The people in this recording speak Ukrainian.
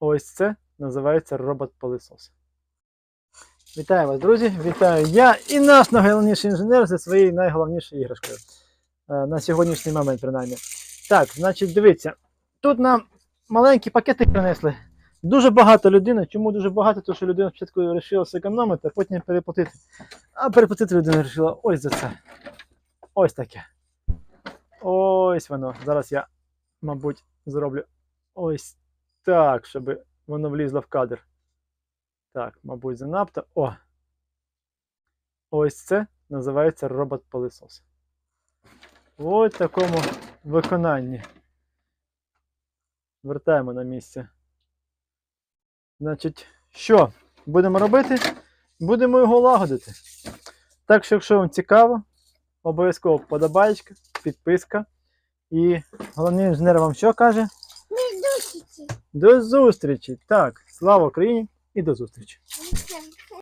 Ось це називається робот-пилисос. Вітаю вас, друзі! Вітаю я і наш найголовніший інженер зі своєю найголовнішою іграшкою. Е, На сьогоднішній момент, принаймні. Так, значить, дивіться. Тут нам маленькі пакети принесли. Дуже багато людини. Чому дуже багато? Тому що людина спочатку вирішила зекономити, а потім переплатити. А переплатити людина вирішила ось за це. Ось таке. Ось воно. Зараз я, мабуть, зроблю ось так, щоб воно влізло в кадр. Так, мабуть, занадто. О! Ось це називається робот-пилисос. Ось в такому виконанні. Вертаємо на місце. Значить, що будемо робити? Будемо його лагодити. Так що, якщо вам цікаво, обов'язково подобаєчка, підписка. І головний інженер вам що каже? До зустрічі! Так, слава Україні і до зустрічі!